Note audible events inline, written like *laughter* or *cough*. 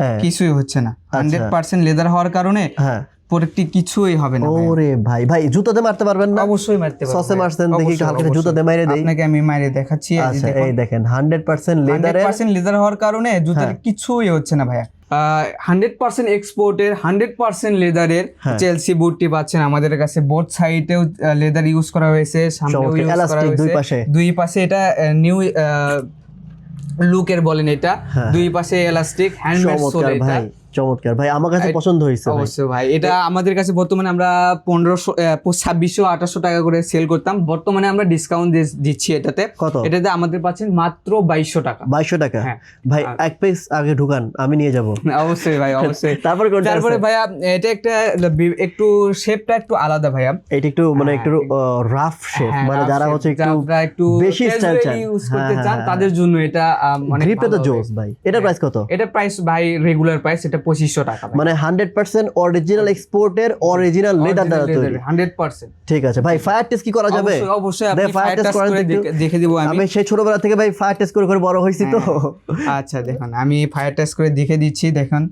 হ্যাঁ। কিছুই হচ্ছে না। হান্ড্রেড পার্সেন্ট লেদার হওয়ার কারণে হ্যাঁ। প্রোডাক্টটি কিছুই হবে না ওরে ভাই ভাই জুতোতে মারতে পারবেন না? অবশ্যই মারতে পারব সসে মারছেন দেখি একটু হালকা জুতোতে। মাইরে দেই। আপনাকে আমি মাইরে দেখাচ্ছি এই আচ্ছা এই দেখেন হান্ড্রেড পার্সেন্ট লেদারের 100% লেদার হওয়ার কারণে জুতার হ্যাঁ। কিছুই হচ্ছে না ভাইয়া। হান্ড্রেড পার্সেন্ট এক্সপোর্টের হান্ড্রেড পার্সেন্ট লেদারের। চেলসি বুটটি পাচ্ছেন আমাদের কাছে। বোথ সাইডেও লেদার ইউজ করা হয়েছে করা দুই পাশে। দুই পাশে এটা নিউ লুকের বলেন এটা। হ্যাঁ। দুই পাশে এলাস্টিক হ্যান্ডমেড সোল এটা। চমৎকার। ভাই আমার কাছে পছন্দ হয়েছে অবশ্যই ভাই। এটা আমাদের কাছে বর্তমানে আমরা পনেরোশো ছাব্বিশশো আঠাশশো টাকা করে সেল করতাম। বর্তমানে আমরা ডিসকাউন্ট দিচ্ছি এটাতে। কত? এটাতে আমাদের পাচ্ছেন মাত্র বাইশশো টাকা। বাইশশো টাকা? হ্যাঁ। ভাই এক পিস আগে ঢুকান আমি নিয়ে যাব। অবশ্যই ভাই অবশ্যই। তারপর *laughs* তারপরে ভাইয়া এটা একটা একটু শেপটা একটু আলাদা ভাইয়া। এটা একটু মানে হ্যাঁ, একটু রাফ শেপ হ্যাঁ, মানে যারা হচ্ছে একটু একটু বেশি style চান। ইউজ হ্যাঁ, করতে হ্যাঁ, চান হ্যাঁ। তাদের জন্য এটা আম, অনেক গ্রিপটা তো জোস ভাই। এটা প্রাইস কত? এটা প্রাইস ভাই রেগুলার প্রাইস এটা পঁচিশশো টাকা মানে হান্ড্রেড পার্সেন্ট অরিজিনাল এক্সপোর্টের অরিজিনাল লেদার দ্বারা তৈরি। Hundred percent. ঠিক আছে। ভাই ফায়ার টেস্ট কি করা যাবে? অবশ্যই ফায়ার টেস্ট করা দেখে- দিব আমি। আমি সেই ছোটবেলা থেকে ভাই ফায়ার টেস্ট করে করে বড় হয়েছি তো। আচ্ছা দেখুন আমি ফায়ার টেস্ট করে দেখে দিচ্ছি দেখুন।